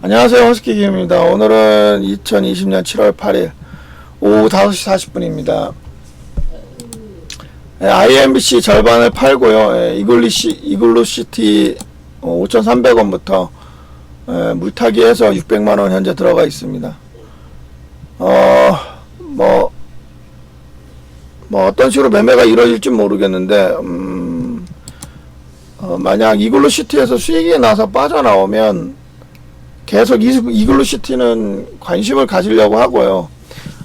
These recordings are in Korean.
안녕하세요. 허스키기입니다. 오늘은 2020년 7월 8일 오후 5시 40분입니다. IMBC 절반을 팔고요. 예, 이글리시, 이글루시티 5,300원부터 물타기해서 600만원 현재 들어가 있습니다. 어, 뭐, 뭐 어떤 식으로 매매가 이루어질지 모르겠는데, 음, 어, 만약 이글루시티에서 수익이 나서 빠져나오면 계속 이- 이글루시티는 관심을 가지려고 하고요.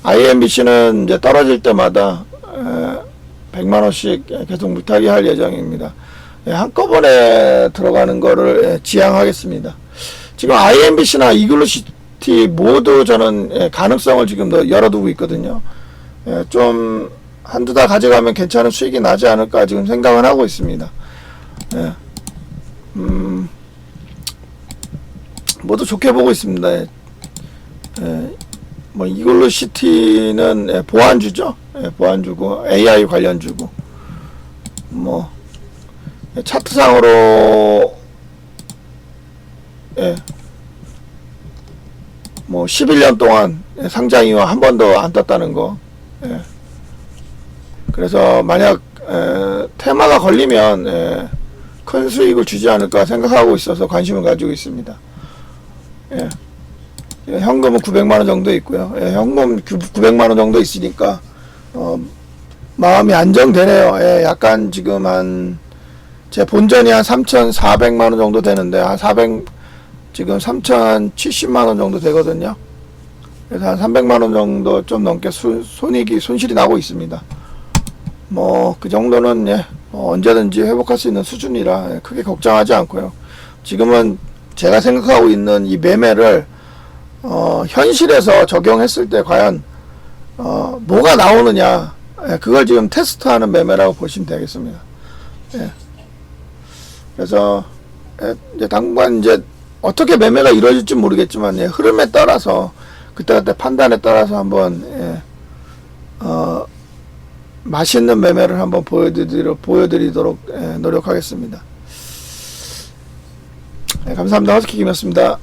IMBC는 이제 떨어질 때마다 100만 원씩 계속 물타기 할 예정입니다. 예, 한꺼번에 들어가는 거를 예, 지향하겠습니다. 지금 IMBC나 이글루시티 모두 저는 예, 가능성을 지금 더 열어두고 있거든요. 예, 좀 한두 달 가져가면 괜찮은 수익이 나지 않을까 지금 생각을 하고 있습니다. 예. 음, 모두 좋게 보고 있습니다. 예. 예, 뭐 이글루 시티는 예, 보안주죠. 예, 보안주고 AI 관련주고 뭐 예, 차트상으로 예, 뭐 11년 동안 예, 상장 이후 한 번도 안 떴다는 거. 예. 그래서 만약 에, 테마가 걸리면 예, 큰 수익을 주지 않을까 생각하고 있어서 관심을 가지고 있습니다. 예. 예, 현금은 900만 원 정도 있고요. 예, 현금 900만 원 정도 있으니까 어, 마음이 안정되네요. 예, 약간 지금 한 제 본전이 한 3,400만 원 정도 되는데 한 400 지금 3,070만 원 정도 되거든요. 그래서 한 300만 원 정도 좀 넘게 수, 손익이 손실이 나고 있습니다. 뭐 그 정도는 예, 어, 언제든지 회복할 수 있는 수준이라 예, 크게 걱정하지 않고요. 지금은 제가 생각하고 있는 이 매매를 어, 현실에서 적용했을 때 과연 어, 뭐가 나오느냐 예, 그걸 지금 테스트하는 매매라고 보시면 되겠습니다. 예. 그래서 예, 이제 당분간 이제 어떻게 매매가 이루어질지 모르겠지만 예, 흐름에 따라서 그때그때 판단에 따라서 한번 예, 어, 맛있는 매매를 한번 보여드리도록, 보여드리도록 예, 노력하겠습니다. 예, 감사합니다. 허스키 김이었습니다.